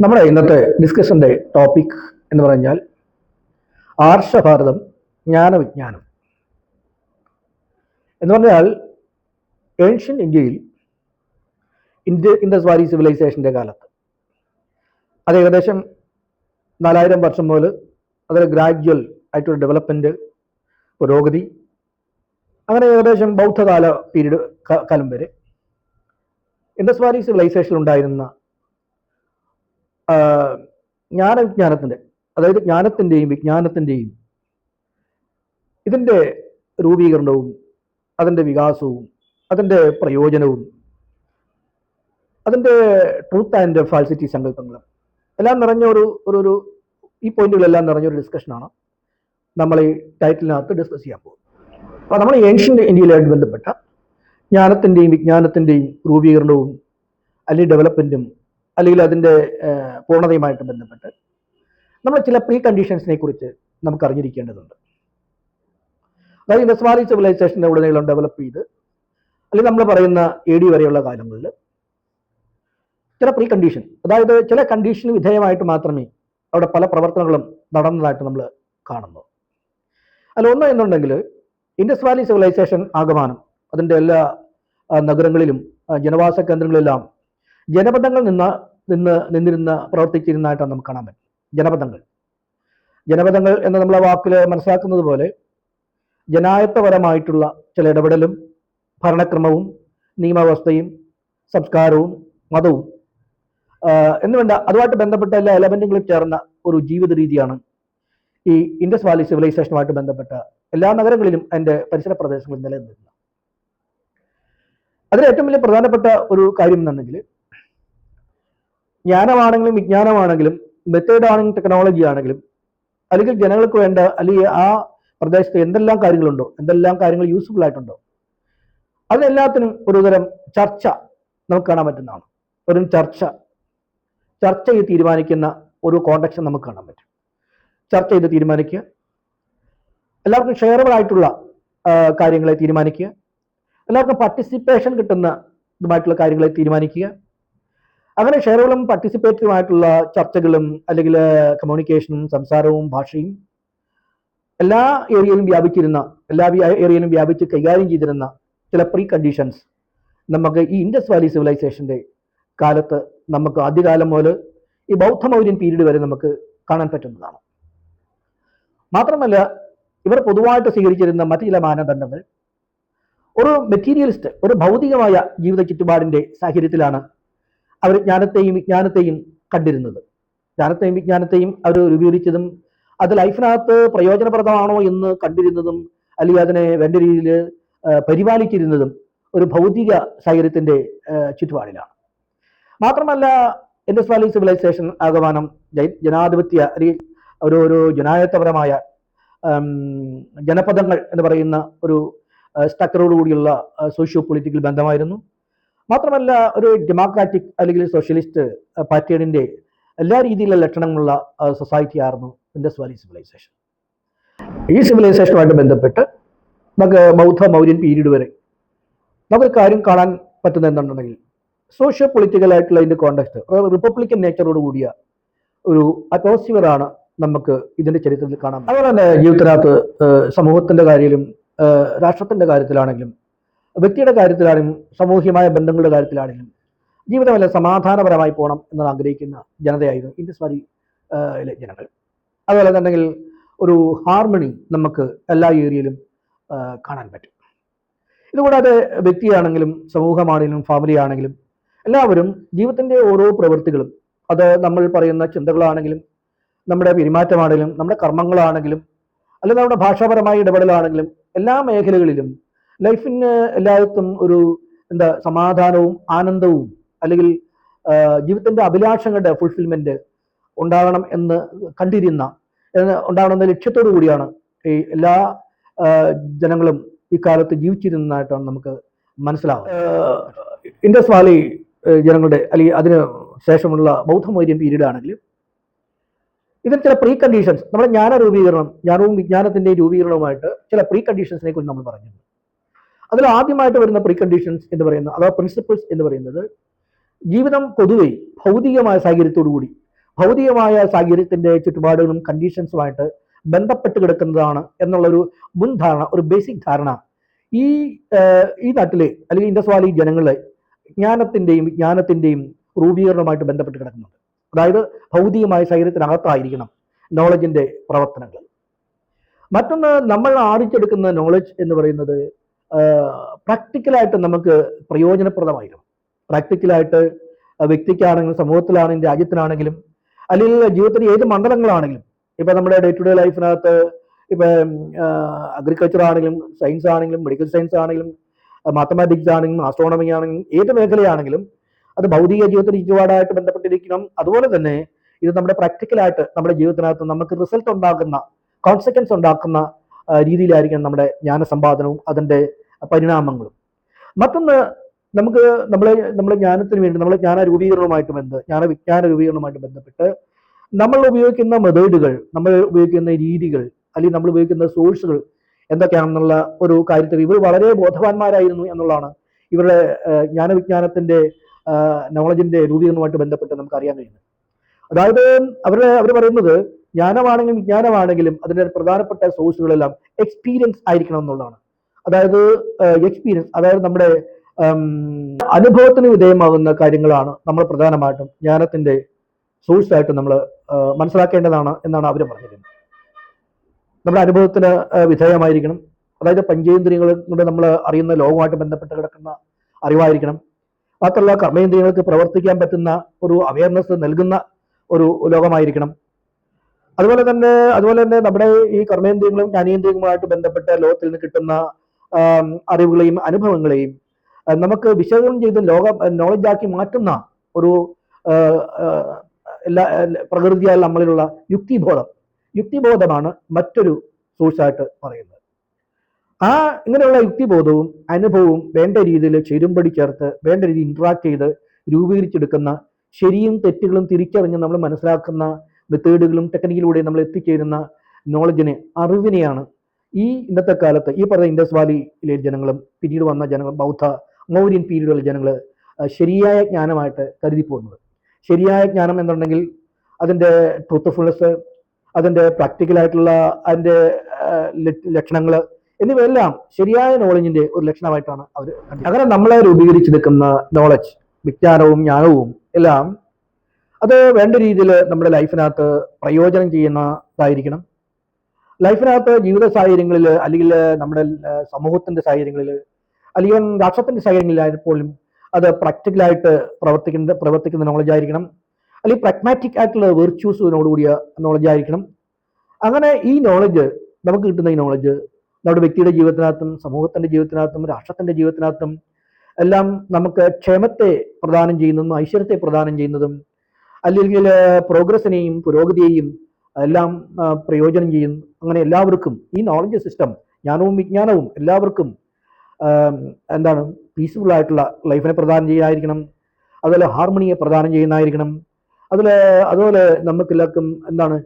നമ്മുടെ ഇന്നത്തെ ഡിസ്കഷന്റെ ടോപ്പിക് എന്ന് പറഞ്ഞാൽ ആർഷഭാരതം ജ്ഞാനവിജ്ഞാനം. എന്ന് പറഞ്ഞാൽ ഏൻഷ്യൻ ഇന്ത്യയിൽ ഇന്ത്യ ഇൻഡസ് വാലി സിവിലൈസേഷന്റെ കാലത്ത് അത് ഏകദേശം നാലായിരം വർഷം മുതൽ അതൊരു ഗ്രാജുവൽ ആയിട്ടൊരു ഡെവലപ്മെന്റ് പുരോഗതി. അങ്ങനെ ഏകദേശം ബൗദ്ധകാല പീരീഡ് കാലം വരെ ഇൻഡസ് വാലി സിവിലൈസേഷനിൽ ഉണ്ടായിരുന്ന ജ്ഞാനവിജ്ഞാനത്തിന്റെ അതായത് ജ്ഞാനത്തിന്റെയും വിജ്ഞാനത്തിന്റെയും ഇതിന്റെ രൂപീകരണവും അതിന്റെ വികാസവും അതിന്റെ പ്രയോജനവും അതിന്റെ ട്രൂത്ത് ആൻഡ് ഫാൽസിറ്റി സങ്കല്പങ്ങളും എല്ലാം നിറഞ്ഞ ഒരു ഒരു ഈ പോയിന്റുകളെല്ലാം നിറഞ്ഞൊരു ഡിസ്കഷനാണ് നമ്മൾ ഈ ടൈറ്റിലിനകത്ത് ഡിസ്കസ് ചെയ്യാൻ പോകുന്നത്. അപ്പോൾ നമ്മൾ ഏൻഷ്യന്റ് ഇന്ത്യയിലായിട്ട് ബന്ധപ്പെട്ട ജ്ഞാനത്തിന്റെയും വിജ്ഞാനത്തിന്റെയും രൂപീകരണവും അല്ലെങ്കിൽ ഡെവലപ്മെന്റും അല്ലെങ്കിൽ അതിന്റെ പൂർണതയുമായിട്ട് ബന്ധപ്പെട്ട് നമ്മൾ ചില പ്രീ കണ്ടീഷൻസിനെ കുറിച്ച് നമുക്ക് അറിഞ്ഞിരിക്കേണ്ടതുണ്ട്. അതായത് ഇൻഡസ് വാലി സിവിലൈസേഷന്റെ ഉടനീളം ഡെവലപ്പ് ചെയ്ത് അല്ലെങ്കിൽ നമ്മൾ പറയുന്ന എ ഡി വരെയുള്ള കാലങ്ങളിൽ ചില പ്രീ കണ്ടീഷൻ അതായത് ചില കണ്ടീഷന് വിധേയമായിട്ട് മാത്രമേ അവിടെ പല പ്രവർത്തനങ്ങളും നടന്നതായിട്ട് നമ്മൾ കാണുന്നു. അല്ല ഒന്ന് എന്നുണ്ടെങ്കിൽ ഇൻഡസ് വാലി സിവിലൈസേഷൻ ആഗമാനം അതിന്റെ എല്ലാ നഗരങ്ങളിലും ജനവാസ കേന്ദ്രങ്ങളിലെല്ലാം ജനപദങ്ങൾ നിന്ന് നിന്ന് നിന്നിരുന്ന പ്രവർത്തിച്ചിരുന്നതായിട്ടാണ് നമുക്ക് കാണാൻ പറ്റും ജനപദങ്ങൾ. ജനപദങ്ങൾ എന്ന് നമ്മൾ വാക്കിൽ മനസ്സിലാക്കുന്നത് പോലെ ജനായത്തപരമായിട്ടുള്ള ചില ഇടപെടലും ഭരണക്രമവും നിയമവ്യവസ്ഥയും സംസ്കാരവും മതവും എന്നുവേണ്ട എന്ന് വേണ്ട അതുമായിട്ട് ബന്ധപ്പെട്ട എല്ലാ എലമെന്റുകളും ചേർന്ന ഒരു ജീവിത രീതിയാണ് ഈ ഇൻഡസ് വാലി സിവിലൈസേഷനുമായിട്ട് ബന്ധപ്പെട്ട എല്ലാ നഗരങ്ങളിലും അതിന്റെ പരിസര പ്രദേശങ്ങളിൽ നിലനിന്നിരുന്നത്. അതിൽ ഏറ്റവും വലിയ പ്രധാനപ്പെട്ട ഒരു കാര്യം എന്നുണ്ടെങ്കിൽ ജ്ഞാനമാണെങ്കിലും വിജ്ഞാനമാണെങ്കിലും മെത്തേഡ് ആണെങ്കിലും ടെക്നോളജി ആണെങ്കിലും അല്ലെങ്കിൽ ജനങ്ങൾക്ക് വേണ്ട അല്ലെങ്കിൽ ആ പ്രദേശത്ത് എന്തെല്ലാം കാര്യങ്ങളുണ്ടോ എന്തെല്ലാം കാര്യങ്ങൾ യൂസ്ഫുൾ ആയിട്ടുണ്ടോ അതിനെല്ലാത്തിനും ഒരുതരം ചർച്ച നമുക്ക് കാണാൻ പറ്റുന്നതാണ്. ഒരു ചർച്ച. ചർച്ച ചെയ്ത് തീരുമാനിക്കുന്ന ഒരു കോണ്ടക്ഷൻ നമുക്ക് കാണാൻ പറ്റും. ചർച്ച ചെയ്ത് തീരുമാനിക്കുക. എല്ലാവർക്കും ഷെയറബിൾ ആയിട്ടുള്ള കാര്യങ്ങളെ തീരുമാനിക്കുക. എല്ലാവർക്കും പാർട്ടിസിപ്പേഷൻ കിട്ടുന്ന ഇതുമായിട്ടുള്ള കാര്യങ്ങളെ തീരുമാനിക്കുക. അങ്ങനെ ഷെയറുകളും പാർട്ടിസിപ്പേറ്റീവുമായിട്ടുള്ള ചർച്ചകളും അല്ലെങ്കിൽ കമ്മ്യൂണിക്കേഷനും സംസാരവും ഭാഷയും എല്ലാ ഏരിയയിലും വ്യാപിച്ചിരുന്ന എല്ലാ ഏരിയയിലും വ്യാപിച്ച് കൈകാര്യം ചെയ്തിരുന്ന ചില പ്രീ കണ്ടീഷൻസ് നമുക്ക് ഈ ഇൻഡസ് വാലി സിവിലൈസേഷന്റെ കാലത്ത് നമുക്ക് ആദ്യകാലം മുതൽ ഈ ബൗദ്ധ മൗര്യൻ പീരീഡ് വരെ നമുക്ക് കാണാൻ പറ്റുന്നതാണ്. മാത്രമല്ല ഇവർ പൊതുവായിട്ട് സ്വീകരിച്ചിരുന്ന മറ്റു ചില മാനദണ്ഡങ്ങൾ ഒരു മെറ്റീരിയലിസ്റ്റ് ഒരു ഭൗതികമായ ജീവിത ചുറ്റുപാടിന്റെ സാഹചര്യത്തിലാണ് അവർ ജ്ഞാനത്തെയും വിജ്ഞാനത്തെയും കണ്ടിരുന്നത്. ജ്ഞാനത്തെയും വിജ്ഞാനത്തെയും അവർ രൂപീകരിച്ചതും അത് ലൈഫിനകത്ത് പ്രയോജനപ്രദമാണോ എന്ന് കണ്ടിരുന്നതും അല്ലെങ്കിൽ അതിനെ വേണ്ട രീതിയിൽ പരിപാലിച്ചിരുന്നതും ഒരു ഭൗതിക സാഹചര്യത്തിന്റെ ചുറ്റുപാടിലാണ്. മാത്രമല്ല ഇൻഡസ് വാലി സിവിലൈസേഷൻ ആഗമനം ജനാധിപത്യ അല്ലെങ്കിൽ ഒരു ഒരു ജനായത്തപരമായ ജനപദങ്ങൾ എന്ന് പറയുന്ന ഒരു സ്ട്രക്ചറോട് കൂടിയുള്ള സോഷ്യോ പൊളിറ്റിക്കൽ ബന്ധമായിരുന്നു മാത്രമല്ല ഒരു ഡെമോക്രാറ്റിക് അല്ലെങ്കിൽ സോഷ്യലിസ്റ്റ് പാർട്ടിയുടെ എല്ലാ രീതിയിലുള്ള ലക്ഷണങ്ങളുള്ള സൊസൈറ്റി ആയിരുന്നു ഇൻഡസ് വാലി സിവിലൈസേഷൻ ഈ സിവിലൈസേഷനുമായിട്ട് ബന്ധപ്പെട്ട് നമുക്ക് ബൗദ്ധ മൗര്യൻ പീരീഡ് വരെ നമുക്ക് കാര്യം കാണാൻ പറ്റുന്ന എന്താണെന്നുണ്ടെങ്കിൽ സോഷ്യോ പൊളിറ്റിക്കൽ ആയിട്ടുള്ള ഇതിന്റെ കോണ്ടക്സ്റ്റ് റിപ്പബ്ലിക്കൻ നേച്ചറോട് കൂടിയ ഒരു അറ്റ്മോസ്ഫിയറാണ് നമുക്ക് ഇതിന്റെ ചരിത്രത്തിൽ കാണാം. അതുപോലെ തന്നെ ജീവിതത്തിനകത്ത് സമൂഹത്തിന്റെ കാര്യത്തിലും രാഷ്ട്രത്തിന്റെ കാര്യത്തിലാണെങ്കിലും വ്യക്തിയുടെ കാര്യത്തിലാണെങ്കിലും സാമൂഹ്യമായ ബന്ധങ്ങളുടെ കാര്യത്തിലാണെങ്കിലും ജീവിതം വല്ല സമാധാനപരമായി പോകണം എന്ന് ആഗ്രഹിക്കുന്ന ജനതയായിരുന്നു ഇൻഡസ് വാലി ജനങ്ങൾ. അതുപോലെ തന്നെങ്കിൽ ഒരു ഹാർമണി നമുക്ക് എല്ലാ ഏരിയയിലും കാണാൻ പറ്റും. ഇതുകൂടാതെ വ്യക്തിയാണെങ്കിലും സമൂഹമാണെങ്കിലും ഫാമിലി ആണെങ്കിലും എല്ലാവരും ജീവിതത്തിന്റെ ഓരോ പ്രവൃത്തികളും അത് നമ്മൾ പറയുന്ന ചിന്തകളാണെങ്കിലും നമ്മുടെ പെരുമാറ്റമാണെങ്കിലും നമ്മുടെ കർമ്മങ്ങളാണെങ്കിലും അല്ലെങ്കിൽ നമ്മുടെ ഭാഷാപരമായ ഇടപെടലാണെങ്കിലും എല്ലാ മേഖലകളിലും ലൈഫിന് എല്ലായിടത്തും ഒരു എന്താ സമാധാനവും ആനന്ദവും അല്ലെങ്കിൽ ജീവിതത്തിന്റെ അഭിലാഷങ്ങളുടെ ഫുൾഫിൽമെന്റ് ഉണ്ടാകണം എന്ന് കണ്ടിരുന്ന ഉണ്ടാകണമെന്ന ലക്ഷ്യത്തോടു കൂടിയാണ് ഈ എല്ലാ ജനങ്ങളും ഇക്കാലത്ത് ജീവിച്ചിരുന്നതായിട്ടാണ് നമുക്ക് മനസ്സിലാവുന്നത്. ഇൻഡസ് വാലി ജനങ്ങളുടെ അല്ലെങ്കിൽ അതിന് ശേഷമുള്ള ബൗദ്ധമൗര്യൻ പീരീഡ് ആണെങ്കിലും ഇതിൽ ചില പ്രീ കണ്ടീഷൻസ് നമ്മുടെ ജ്ഞാന രൂപീകരണം ജ്ഞാനവും വിജ്ഞാനത്തിന്റെയും രൂപീകരണവുമായിട്ട് ചില പ്രീ കണ്ടീഷൻസിനെ കുറിച്ച് നമ്മൾ പറഞ്ഞു അതിൽ ആദ്യമായിട്ട് വരുന്ന പ്രീ കണ്ടീഷൻസ് എന്ന് പറയുന്ന അഥവാ പ്രിൻസിപ്പിൾസ് എന്ന് പറയുന്നത് ജീവിതം പൊതുവെ ഭൗതികമായ സാഹചര്യത്തോടു കൂടി ഭൗതികമായ സാഹചര്യത്തിന്റെ ചുറ്റുപാടുകളും കണ്ടീഷൻസുമായിട്ട് ബന്ധപ്പെട്ട് കിടക്കുന്നതാണ് എന്നുള്ളൊരു മുൻധാരണ ഒരു ബേസിക് ധാരണ. ഈ ഈ നാട്ടിലെ അല്ലെങ്കിൽ ഇൻഡസ് വാലി ജനങ്ങളെ ജ്ഞാനത്തിന്റെയും വിജ്ഞാനത്തിന്റെയും രൂപീകരണവുമായിട്ട് ബന്ധപ്പെട്ട് കിടക്കുന്നുണ്ട്. അതായത് ഭൗതികമായ ശരീരത്തിനകത്തായിരിക്കണം നോളജിന്റെ പ്രവർത്തനങ്ങൾ. മറ്റൊന്ന് നമ്മൾ ആർജിച്ചെടുക്കുന്ന നോളജ് എന്ന് പറയുന്നത് പ്രാക്ടിക്കലായിട്ട് നമുക്ക് പ്രയോജനപ്രദമായിരുന്നു. പ്രാക്ടിക്കലായിട്ട് വ്യക്തിക്കാണെങ്കിലും സമൂഹത്തിലാണെങ്കിലും രാജ്യത്തിനാണെങ്കിലും അല്ലെങ്കിൽ ജീവിതത്തിന്റെ ഏത് മണ്ഡലങ്ങളാണെങ്കിലും ഇപ്പൊ നമ്മുടെ ഡേ ടു ഡേ ലൈഫിനകത്ത് ഇപ്പൊ അഗ്രികൾച്ചർ ആണെങ്കിലും സയൻസ് ആണെങ്കിലും മെഡിക്കൽ സയൻസ് ആണെങ്കിലും മാത്തമാറ്റിക്സ് ആണെങ്കിലും ആസ്ട്രോണമി ആണെങ്കിലും ഏത് മേഖലയാണെങ്കിലും അത് ഭൗതിക ജീവിതത്തിൽ ചുറ്റുപാടായിട്ട് ബന്ധപ്പെട്ടിരിക്കണം. അതുപോലെ തന്നെ ഇത് നമ്മുടെ പ്രാക്ടിക്കലായിട്ട് നമ്മുടെ ജീവിതത്തിനകത്ത് നമുക്ക് റിസൾട്ട് ഉണ്ടാക്കുന്ന കോൺസിക്വൻസ് ഉണ്ടാക്കുന്ന രീതിയിലായിരിക്കണം നമ്മുടെ ജ്ഞാന ജ്ഞാനസമ്പാദനവും അതിന്റെ പരിണാമങ്ങളും. മറ്റൊന്ന് നമുക്ക് നമ്മളെ നമ്മളെ ജ്ഞാനത്തിന് വേണ്ടി നമ്മളെ ജ്ഞാന രൂപീകരണവുമായിട്ട് ബന്ധ ജ്ഞാന വിജ്ഞാന രൂപീകരണവുമായിട്ട് ബന്ധപ്പെട്ട് നമ്മൾ ഉപയോഗിക്കുന്ന മെത്തേഡുകൾ നമ്മൾ ഉപയോഗിക്കുന്ന രീതികൾ അല്ലെങ്കിൽ നമ്മൾ ഉപയോഗിക്കുന്ന സോഴ്സുകൾ എന്തൊക്കെയാണെന്നുള്ള ഒരു കാര്യത്തിൽ ഇവർ വളരെ ബോധവാന്മാരായിരുന്നു എന്നുള്ളതാണ് ഇവരുടെ ജ്ഞാനവിജ്ഞാനത്തിന്റെ നോളജിന്റെ രൂപീകരണവുമായിട്ട് ബന്ധപ്പെട്ട് നമുക്ക് അറിയാൻ കഴിയുന്നത്. അതായത് അവർ അവർ പറയുന്നത് ജ്ഞാനമാണെങ്കിലും വിജ്ഞാനമാണെങ്കിലും അതിന്റെ പ്രധാനപ്പെട്ട സോഴ്സുകളെല്ലാം എക്സ്പീരിയൻസ് ആയിരിക്കണം എന്നുള്ളതാണ്. അതായത് എക്സ്പീരിയൻസ് അതായത് നമ്മുടെ അനുഭവത്തിന് വിധേയമാകുന്ന കാര്യങ്ങളാണ് നമ്മൾ പ്രധാനമായിട്ടും ജ്ഞാനത്തിന്റെ സോഴ്സായിട്ട് നമ്മൾ മനസ്സിലാക്കേണ്ടതാണ് എന്നാണ് അവർ പറഞ്ഞിരുന്നത് നമ്മുടെ അനുഭവത്തിന് വിധേയമായിരിക്കണം. അതായത് പഞ്ചേന്ദ്രിയങ്ങളിലൂടെ നമ്മൾ അറിയുന്ന ലോകവുമായിട്ട് ബന്ധപ്പെട്ട് കിടക്കുന്ന അറിവായിരിക്കണം. മാത്രമല്ല കർമ്മേന്ദ്രിയങ്ങൾക്ക് പ്രവർത്തിക്കാൻ പറ്റുന്ന ഒരു അവയർനെസ് നൽകുന്ന ഒരു ലോകമായിരിക്കണം. അതുപോലെ തന്നെ അതുപോലെ തന്നെ നമ്മുടെ ഈ കർമ്മേന്ദ്രിയങ്ങളും ജ്ഞാനേന്ദ്രിയങ്ങളുമായിട്ട് ബന്ധപ്പെട്ട ലോകത്തിൽ നിന്ന് കിട്ടുന്ന അറിവുകളെയും അനുഭവങ്ങളെയും നമുക്ക് വിശകലനം ചെയ്ത് ലോക നോളജാക്കി മാറ്റുന്ന ഒരു എല്ലാ- പ്രകൃതിയാൽ നമ്മളിലുള്ള യുക്തിബോധം. യുക്തിബോധമാണ് മറ്റൊരു സോഴ്സായിട്ട് പറയുന്നത്. ആ ഇങ്ങനെയുള്ള യുക്തിബോധവും അനുഭവവും വേണ്ട രീതിയിൽ ചേരുമ്പടി ചേർത്ത് വേണ്ട രീതിയിൽ ഇന്ററാക്ട് ചെയ്ത് രൂപീകരിച്ചെടുക്കുന്ന ശരിയും തെറ്റുകളും തിരിച്ചറിഞ്ഞ് നമ്മൾ മനസ്സിലാക്കുന്ന മെത്തേഡുകളും ടെക്നിക്കിലൂടെ നമ്മൾ എത്തിച്ചേരുന്ന നോളജിനെ അറിവിനെയാണ് ഈ ഇന്നത്തെ കാലത്ത് ഈ പറഞ്ഞ ഇൻഡസ് വാലിയിലെ ജനങ്ങളും പിന്നീട് വന്ന ജനങ്ങൾ ബൗദ്ധ മൗര്യൻ പീരീഡുകളിലെ ജനങ്ങൾ ശരിയായ ജ്ഞാനമായിട്ട് കരുതി പോകുന്നത് ശരിയായ ജ്ഞാനം എന്നുണ്ടെങ്കിൽ അതിന്റെ ട്രൂത്ത്ഫുൾനെസ് അതിന്റെ പ്രാക്ടിക്കലായിട്ടുള്ള അതിന്റെ ലക്ഷണങ്ങൾ എന്നിവയെല്ലാം ശരിയായ നോളജിന്റെ ഒരു ലക്ഷണമായിട്ടാണ് അവർ അങ്ങനെ നമ്മളെ രൂപീകരിച്ചെടുക്കുന്ന നോളജ് വിജ്ഞാനവും ജ്ഞാനവും എല്ലാം അത് വേണ്ട രീതിയിൽ നമ്മുടെ ലൈഫിനകത്ത് പ്രയോജനം ചെയ്യുന്നതായിരിക്കണം. ലൈഫിനകത്ത് ജീവിത സാഹചര്യങ്ങളിൽ അല്ലെങ്കിൽ നമ്മുടെ സമൂഹത്തിന്റെ സാഹചര്യങ്ങളിൽ അല്ലെങ്കിൽ രാഷ്ട്രത്തിന്റെ സാഹചര്യങ്ങളിലായാൽ പോലും അത് പ്രാക്ടിക്കലായിട്ട് പ്രവർത്തിക്കുന്ന പ്രവർത്തിക്കുന്ന നോളജ് ആയിരിക്കണം. അല്ലെങ്കിൽ പ്രാഗ്മാറ്റിക് ആയിട്ടുള്ള വെർച്യൂസിനോടുകൂടിയ നോളജ് ആയിരിക്കണം. അങ്ങനെ ഈ നോളജ് നമുക്ക് കിട്ടുന്ന ഈ നോളജ് നമ്മുടെ വ്യക്തിയുടെ ജീവിതത്തിനകത്തും സമൂഹത്തിന്റെ ജീവിതത്തിനകത്തും രാഷ്ട്രത്തിന്റെ ജീവിതത്തിനകത്തും എല്ലാം നമുക്ക് ക്ഷേമത്തെ പ്രദാനം ചെയ്യുന്നതും ഐശ്വര്യത്തെ പ്രദാനം ചെയ്യുന്നതും അല്ലെങ്കിൽ പ്രോഗ്രസിനെയും പുരോഗതിയെയും എല്ലാം പ്രയോജനം ചെയ്യുന്നു അങ്ങനെ എല്ലാവർക്കും ഈ നോളജ് സിസ്റ്റം ജ്ഞാനവും വിജ്ഞാനവും എല്ലാവർക്കും എന്താണ് പീസ്ഫുൾ ആയിട്ടുള്ള ലൈഫിനെ പ്രദാനം ചെയ്യാതിരിക്കണം അതുപോലെ ഹാർമണിയെ പ്രദാനം ചെയ്യുന്നതായിരിക്കണം. അതിൽ അതുപോലെ നമുക്കെല്ലാവർക്കും എന്താണ്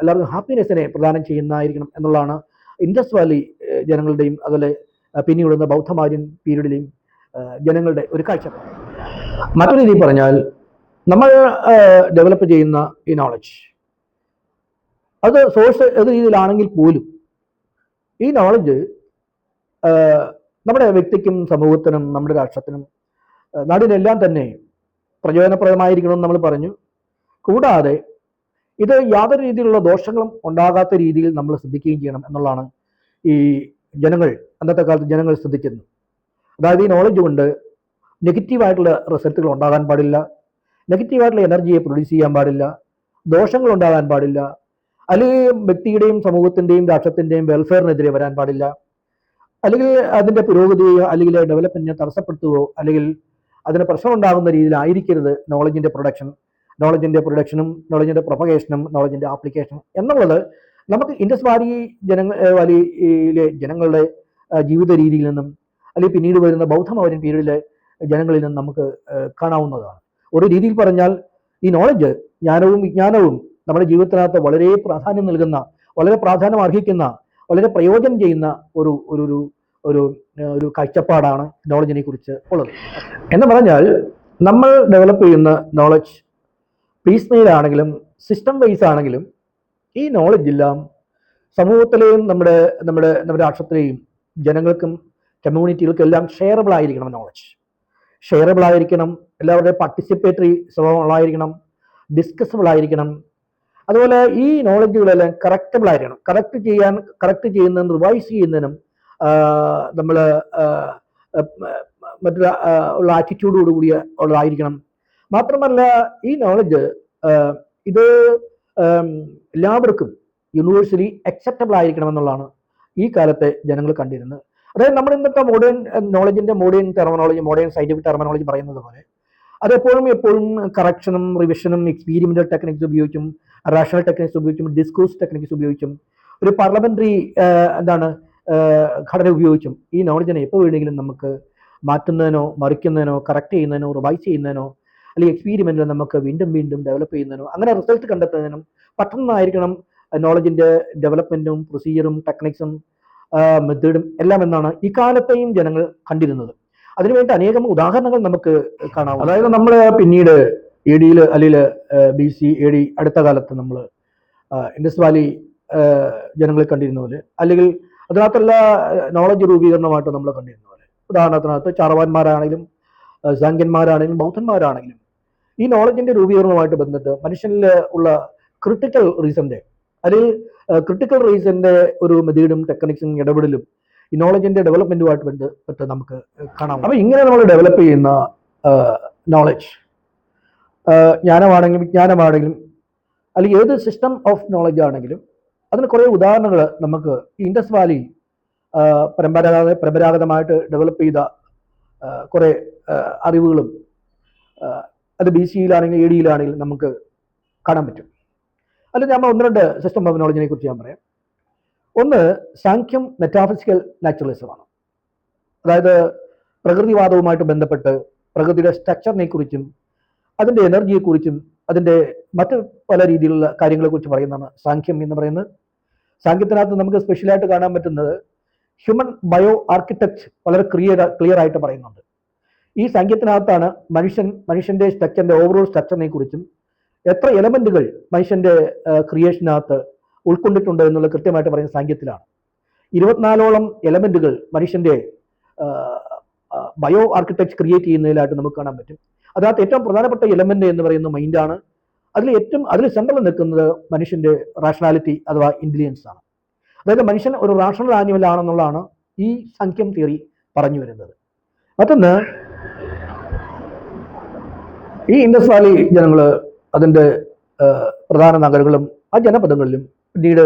എല്ലാവർക്കും ഹാപ്പിനെസ്സിനെ പ്രദാനം ചെയ്യുന്നതായിരിക്കണം എന്നുള്ളതാണ് ഇൻഡസ് വാലി ജനങ്ങളുടെയും അതുപോലെ ആ, പിന്നീട് ബൗദ്ധമാര്യൻ പീരീഡിലെയും ജനങ്ങളുടെ ഒരു കാഴ്ചപ്പാട് മറ്റൊരു രീതി പറഞ്ഞാൽ നമ്മൾ ഡെവലപ്പ് ചെയ്യുന്ന ഈ നോളജ് അത് സോഴ്സ് ഏത് രീതിയിലാണെങ്കിൽ പോലും ഈ നോളജ് നമ്മുടെ വ്യക്തിക്കും സമൂഹത്തിനും നമ്മുടെ രാഷ്ട്രത്തിനും നാടിനെല്ലാം തന്നെ പ്രയോജനപ്രദമായിരിക്കണമെന്ന് നമ്മൾ പറഞ്ഞു. കൂടാതെ ഇത് യാതൊരു രീതിയിലുള്ള ദോഷങ്ങളും ഉണ്ടാകാത്ത രീതിയിൽ നമ്മൾ ശ്രദ്ധിക്കുകയും ചെയ്യണം എന്നുള്ളതാണ് ഈ ജനങ്ങൾ അന്നത്തെ കാലത്ത് ജനങ്ങൾ ശ്രദ്ധിക്കുന്നത് അതായത് ഈ നോളജ് കൊണ്ട് നെഗറ്റീവായിട്ടുള്ള റിസൾട്ടുകൾ ഉണ്ടാകാൻ പാടില്ല നെഗറ്റീവായിട്ടുള്ള എനർജിയെ പ്രൊഡ്യൂസ് ചെയ്യാൻ പാടില്ല ദോഷങ്ങൾ ഉണ്ടാകാൻ പാടില്ല അല്ലെങ്കിൽ വ്യക്തിയുടെയും സമൂഹത്തിന്റെയും രാഷ്ട്രത്തിന്റെയും വെൽഫെയറിനെതിരെ വരാൻ പാടില്ല അല്ലെങ്കിൽ അതിന്റെ പുരോഗതിയോ അല്ലെങ്കിൽ ഡെവലപ്മെന്റിനെ തടസ്സപ്പെടുത്തുകയോ അല്ലെങ്കിൽ അതിന് പ്രശ്നമുണ്ടാകുന്ന രീതിയിലായിരിക്കരുത് നോളജിന്റെ പ്രൊഡക്ഷൻ നോളജിന്റെ പ്രൊഡക്ഷനും നോളജിന്റെ പ്രൊപ്പഗേഷനും നോളജിന്റെ ആപ്ലിക്കേഷനും എന്നുള്ളത് നമുക്ക് ഇൻഡസ് വാലി ജനങ്ങൾ വാലിയിലെ ജനങ്ങളുടെ ജീവിത രീതിയിൽ നിന്നും അല്ലെങ്കിൽ പിന്നീട് വരുന്ന ബൗദ്ധമൗര്യൻ പീരീഡിലെ ജനങ്ങളിൽ നിന്നും നമുക്ക് കാണാവുന്നതാണ്. ഒരു രീതിയിൽ പറഞ്ഞാൽ ഈ നോളജ് ജ്ഞാനവും വിജ്ഞാനവും നമ്മുടെ ജീവിതത്തിനകത്ത് വളരെ പ്രാധാന്യം നൽകുന്ന വളരെ പ്രാധാന്യം അർഹിക്കുന്ന വളരെ പ്രയോജനം ചെയ്യുന്ന ഒരു ഒരു ഒരു ഒരു ഒരു കാഴ്ചപ്പാടാണ് നോളജിനെ കുറിച്ച് ഉള്ളത്. എന്ന് പറഞ്ഞാൽ നമ്മൾ ഡെവലപ്പ് ചെയ്യുന്ന നോളജ് പീസ് ആണെങ്കിലും സിസ്റ്റം വൈസ് ആണെങ്കിലും ഈ നോളജ് എല്ലാം സമൂഹത്തിലെയും നമ്മുടെ നമ്മുടെ നമ്മുടെ രാഷ്ട്രത്തിലെയും ജനങ്ങൾക്കും കമ്മ്യൂണിറ്റികൾക്കും എല്ലാം ഷെയറബിൾ ആയിരിക്കണം നോളജ് ഷെയറബിൾ ആയിരിക്കണം എല്ലാവരുടെയും പാർട്ടിസിപ്പേറ്ററി സ്വഭാവമുള്ളായിരിക്കണം ഡിസ്കസബിൾ ആയിരിക്കണം അതുപോലെ ഈ നോളജുകളെല്ലാം കറക്റ്റബിൾ ആയിരിക്കണം കറക്റ്റ് ചെയ്യാൻ കറക്റ്റ് ചെയ്യുന്നതിനും റിവൈസ് ചെയ്യുന്നതിനും നമ്മൾ മറ്റുള്ള ഉള്ള ആറ്റിറ്റ്യൂഡോട് കൂടിയ ഉള്ളതായിരിക്കണം. മാത്രമല്ല ഈ നോളജ് ഇത് എല്ലാവർക്കും യൂണിവേഴ്സലി അക്സെപ്റ്റബിൾ ആയിരിക്കണം എന്നുള്ളതാണ് ഈ കാലത്തെ ജനങ്ങൾ കണ്ടിരുന്നത്. അതായത് നമ്മൾ ഇന്നത്തെ modern നോളജിന്റെ modern terminology modern scientific terminology പറയുന്നത് പോലെ അതെപ്പോഴും എപ്പോഴും കറക്ഷനും റിവിഷനും എക്സ്പീരിമെന്റൽ ടെക്നിക്സ് ഉപയോഗിച്ചും റാഷണൽ ടെക്നിക്സ് ഉപയോഗിച്ചും ഡിസ്കോഴ്സ് ടെക്നിക്സ് ഉപയോഗിച്ചും ഒരു പാർലമെന്ററി എന്താണ് ഘടന ഉപയോഗിച്ചും ഈ നോളജിനെ എപ്പോൾ വേണമെങ്കിലും നമുക്ക് മാറ്റുന്നതിനോ മറിക്കുന്നതിനോ കറക്റ്റ് ചെയ്യുന്നതിനോ റിവൈസ് ചെയ്യുന്നതിനോ അല്ലെങ്കിൽ എക്സ്പീരിമെന്റിൽ നമുക്ക് വീണ്ടും വീണ്ടും ഡെവലപ്പ് ചെയ്യുന്നതിനും അങ്ങനെ റിസൾട്ട് കണ്ടെത്തുന്നതിനും പെട്ടെന്നായിരിക്കണം നോളജിന്റെ ഡെവലപ്മെന്റും പ്രൊസീജിയറും ടെക്നിക്സും മെത്തേഡും എല്ലാം എന്നാണ് ഈ കാലത്തെയും ജനങ്ങൾ കണ്ടിരുന്നത്. അതിനുവേണ്ടി അനേകം ഉദാഹരണങ്ങൾ നമുക്ക് കാണാം അതായത് നമ്മൾ പിന്നീട് എ ഡിയിൽ അല്ലെങ്കിൽ ബി സി എ ഡി അടുത്ത കാലത്ത് നമ്മൾ ഇൻഡസ് വാലി ജനങ്ങൾ കണ്ടിരുന്ന പോലെ അല്ലെങ്കിൽ അതിനകത്തുള്ള നോളജ് രൂപീകരണമായിട്ട് നമ്മൾ കണ്ടിരുന്ന പോലെ. ഉദാഹരണത്തിനകത്ത് ചാറവാന്മാരാണെങ്കിലും സാങ്കന്മാരാണെങ്കിലും ബൗദ്ധന്മാരാണെങ്കിലും ഈ നോളജിന്റെ രൂപീകരണവുമായിട്ട് ബന്ധപ്പെട്ട് മനുഷ്യനിൽ ഉള്ള ക്രിട്ടിക്കൽ റീസന്റെ അല്ലെങ്കിൽ ക്രിട്ടിക്കൽ റീസന്റെ ഒരു മെതീഡും ടെക്നിക്സും ഇടപെടലും ഈ നോളജിന്റെ ഡെവലപ്മെന്റുമായിട്ട് ബന്ധപ്പെട്ട് നമുക്ക് കാണാം അപ്പൊ ഇങ്ങനെ നമ്മൾ ഡെവലപ്പ് ചെയ്യുന്ന നോളജ് ജ്ഞാനമാണെങ്കിലും വിജ്ഞാനമാണെങ്കിലും അല്ലെങ്കിൽ ഏത് സിസ്റ്റം ഓഫ് നോളജ് ആണെങ്കിലും അതിന് കുറേ ഉദാഹരണങ്ങൾ നമുക്ക് ഇൻഡസ് വാലി പരമ്പരാഗത പരമ്പരാഗതമായിട്ട് ഡെവലപ്പ് ചെയ്ത കുറേ അറിവുകളും അത് ബി സിയിലാണെങ്കിലും എ ഡിയിലാണെങ്കിലും നമുക്ക് കാണാൻ പറ്റും. അല്ല ഞാൻ ഒന്ന് രണ്ട് സിസ്റ്റം ഓഫ് നോളജിനെ കുറിച്ച് ഞാൻ പറയാം. ഒന്ന് സാഖ്യം മെറ്റാഫിസിക്കൽ നാച്ചുറലിസമാണ് അതായത് പ്രകൃതിവാദവുമായിട്ട് ബന്ധപ്പെട്ട് പ്രകൃതിയുടെ സ്ട്രക്ചറിനെ കുറിച്ചും അതിന്റെ എനർജിയെക്കുറിച്ചും അതിന്റെ മറ്റ് പല രീതിയിലുള്ള കാര്യങ്ങളെക്കുറിച്ച് പറയുന്നതാണ് സാഖ്യം എന്ന് പറയുന്നത്. സാഖ്യത്തിനകത്ത് നമുക്ക് സ്പെഷ്യലായിട്ട് കാണാൻ പറ്റുന്നത് ഹ്യൂമൻ ബയോ ആർക്കിടെക്ട് വളരെ ക്ലിയർ ക്ലിയർ ആയിട്ട് പറയുന്നുണ്ട്. ഈ സംഖ്യത്തിനകത്താണ് മനുഷ്യൻ മനുഷ്യന്റെ സ്ട്രക്ചറിന്റെ ഓവറോൾ സ്ട്രക്ചറിനെ കുറിച്ചും എത്ര എലമെന്റുകൾ മനുഷ്യന്റെ ക്രിയേഷനകത്ത് ഉൾക്കൊണ്ടിട്ടുണ്ട് എന്നുള്ളത് കൃത്യമായിട്ട് പറയുന്ന സംഖ്യത്തിലാണ് ഇരുപത്തിനാലോളം എലമെന്റുകൾ മനുഷ്യന്റെ ബയോ ആർക്കിടെക്ച് ക്രിയേറ്റ് ചെയ്യുന്നതിലായിട്ട് നമുക്ക് കാണാൻ പറ്റും. അതിനകത്ത് ഏറ്റവും പ്രധാനപ്പെട്ട എലമെന്റ് എന്ന് പറയുന്ന മൈൻഡാണ് അതിൽ ഏറ്റവും അതിൽ സെൻട്രൽ നിൽക്കുന്നത് മനുഷ്യന്റെ റാഷണാലിറ്റി അഥവാ ഇന്റലിജൻസ് ആണ്. അതായത് മനുഷ്യൻ ഒരു റാഷണൽ ആനിമൽ ആണെന്നുള്ളതാണ് ഈ സംഖ്യം തിയറി പറഞ്ഞു വരുന്നത്. മറ്റൊന്ന് ഈ ഇൻഡസ് വാലി ജനങ്ങൾ അതിന്റെ പ്രധാന നഗരങ്ങളും ആ ജനപദങ്ങളിലും പിന്നീട്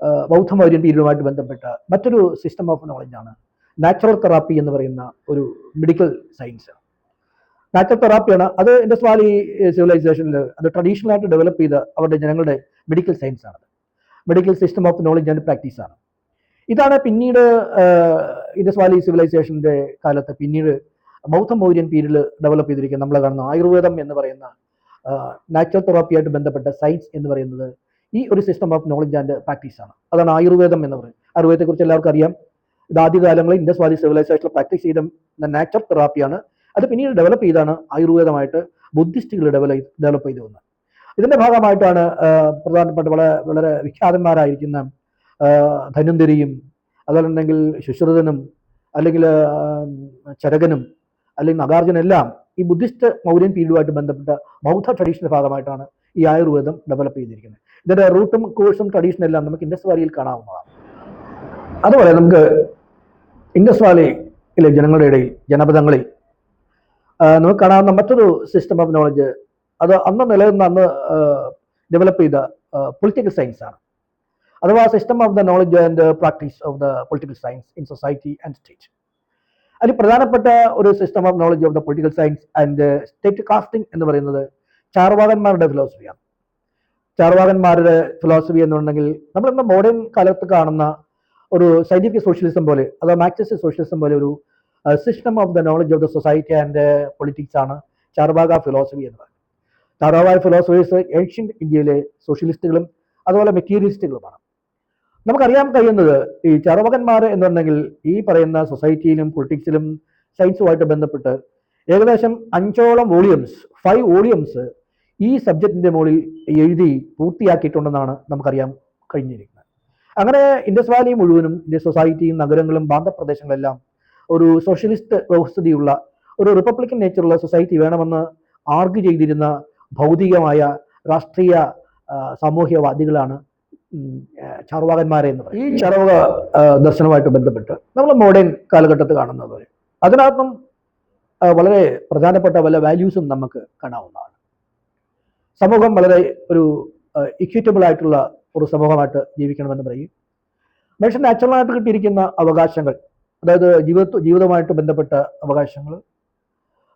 ബൗദ്ധ ബൗദ്ധമൗര്യൻ പീരീഡുമായിട്ട് ബന്ധപ്പെട്ട മറ്റൊരു സിസ്റ്റം ഓഫ് നോളജാണ് നാച്ചുറൽ തെറാപ്പി എന്ന് പറയുന്ന ഒരു മെഡിക്കൽ സയൻസ് നാച്ചുറൽ തെറാപ്പിയാണ് അത് ഇൻഡസ് വാലി സിവിലൈസേഷനിൽ അത് ട്രഡീഷണൽ ആയിട്ട് ഡെവലപ്പ് ചെയ്ത അവരുടെ ജനങ്ങളുടെ മെഡിക്കൽ സയൻസ് ആണ് medical system of knowledge and practice ആണ്. ഇതാണ് പിന്നീട് ഇൻഡസ് വാലി സിവിലൈസേഷന്റെ കാലത്ത് പിന്നീട് ബൗദ്ധ മൗര്യൻ പീരീഡിൽ ഡെവലപ്പ് ചെയ്തിരിക്കുന്ന നമ്മൾ കാണുന്ന ആയുർവേദം എന്ന് പറയുന്ന നാച്ചുറൽ തെറാപ്പിയായിട്ട് ബന്ധപ്പെട്ട സയൻസ് എന്ന് പറയുന്നത് ഈ ഒരു system of knowledge and practice ആണ്. അതാണ് ആയുർവേദം എന്ന് പറയുന്നത്. ആയുർവേദത്തെക്കുറിച്ച് എല്ലാവർക്കും അറിയാം. ഇത് ആദ്യകാലങ്ങളിൽ ഇൻഡസ് വാലി സിവിലൈസേഷനിൽ പ്രാക്ടീസ് ചെയ്ത നാച്ചുറൽ തെറാപ്പിയാണ് അത് പിന്നീട് ഡെവലപ്പ് ചെയ്താണ് ആയുർവേദമായിട്ട് ബുദ്ധിസ്റ്റുകൾ ഡെവലപ്പ് ഡെവലപ്പ് ചെയ്തു വന്നത്. ഇതിന്റെ ഭാഗമായിട്ടാണ് പ്രധാനപ്പെട്ട വളരെ വളരെ വിഖ്യാതന്മാരായിരിക്കുന്ന ധന്വന്തിരിയും അതല്ലെങ്കിൽ ശുശ്രുതനും അല്ലെങ്കിൽ ചരകനും അല്ലെങ്കിൽ നഗാർജുനെല്ലാം ഈ ബുദ്ധിസ്റ്റ് മൗര്യൻ പീരീഡുമായിട്ട് ബന്ധപ്പെട്ട ബൗദ്ധ ട്രഡീഷന്റെ ഭാഗമായിട്ടാണ് ഈ ആയുർവേദം ഡെവലപ്പ് ചെയ്തിരിക്കുന്നത്. ഇതിന്റെ റൂട്ടും കോഴ്സും ട്രഡീഷനും എല്ലാം നമുക്ക് ഇൻഡസ് വാലിയിൽ കാണാവുന്നതാണ്. അതുപോലെ നമുക്ക് ഇൻഡസ് വാലിയിലെ ജനങ്ങളുടെ ഇടയിൽ ജനപദങ്ങളിൽ ആ, നമുക്ക് കാണാവുന്ന മറ്റൊരു സിസ്റ്റം ഓഫ് നോളജ് അത് അന്ന് നിലനിന്ന് അന്ന് ഡെവലപ്പ് ചെയ്ത പൊളിറ്റിക്കൽ സയൻസ് ആണ്. അഥവാ system of the knowledge and practice of the political science in society and state അതിൽ പ്രധാനപ്പെട്ട ഒരു system of knowledge of the political science and state casting എന്ന് പറയുന്നത് ചാർവാകന്മാരുടെ ഫിലോസഫിയാണ് ചാർവാകന്മാരുടെ ഫിലോസഫി എന്നുണ്ടെങ്കിൽ നമ്മൾ ഇന്ന് മോഡേൺ കാലത്ത് കാണുന്ന ഒരു സയന്റിഫിക് സോഷ്യലിസം പോലെ അഥവാ മാക്സിസ്റ്റ് സോഷ്യലിസം പോലെ ഒരു system of the knowledge of the society and politics ആണ് ചാർവാക ഫിലോസഫി എന്ന് പറയുന്നത്. ചാർവാക ഫിലോസഫേഴ്സ് ഏഷ്യൻ ഇന്ത്യയിലെ സോഷ്യലിസ്റ്റുകളും അതുപോലെ മെറ്റീരിയലിസ്റ്റുകളുമാണ് നമുക്കറിയാൻ കഴിയുന്നത് ഈ ചറവകന്മാർ പറഞ്ഞെങ്കിൽ ഈ പറയുന്ന സൊസൈറ്റിയിലും പൊളിറ്റിക്സിലും സയൻസുമായിട്ട് ബന്ധപ്പെട്ട് ഏകദേശം അഞ്ചോളം വോളിയംസ് ഫൈവ് വോളിയംസ് ഈ സബ്ജക്റ്റിന്റെ മുകളിൽ എഴുതി പൂർത്തിയാക്കിയിട്ടുണ്ടെന്നാണ് നമുക്കറിയാൻ കഴിഞ്ഞിരിക്കുന്നത്. അങ്ങനെ ഇൻഡസ് വാലി മുഴുവനും ഇന്ത്യൻ സൊസൈറ്റിയും നഗരങ്ങളും ബാന്ധപ്രദേശങ്ങളെല്ലാം ഒരു സോഷ്യലിസ്റ്റ് വ്യവസ്ഥിതിയുള്ള ഒരു റിപ്പബ്ലിക്കൻ നേച്ചറുള്ള സൊസൈറ്റി വേണമെന്ന് ആർഗ്യു ചെയ്തിരുന്ന ഭൗതികമായ രാഷ്ട്രീയ സാമൂഹ്യവാദികളാണ് ചാർവാകന്മാരെ എന്ന് പറയുന്നത്. ഈ ചാർവാക ദർശനവുമായിട്ട് ബന്ധപ്പെട്ട് നമ്മൾ മോഡേൺ കാലഘട്ടത്തിൽ കാണുന്നത് അതിനകത്തും വളരെ പ്രധാനപ്പെട്ട പല വാല്യൂസും നമുക്ക് കാണാവുന്നതാണ്. സമൂഹം വളരെ ഒരു ഇക്വിറ്റബിൾ ആയിട്ടുള്ള ഒരു സമൂഹമായിട്ട് ജീവിക്കണമെന്ന് പറയും. മനുഷ്യൻ നാച്ചുറലായിട്ട് കിട്ടിയിരിക്കുന്ന അവകാശങ്ങൾ അതായത് ജീവിത ജീവിതവുമായിട്ട് ബന്ധപ്പെട്ട അവകാശങ്ങൾ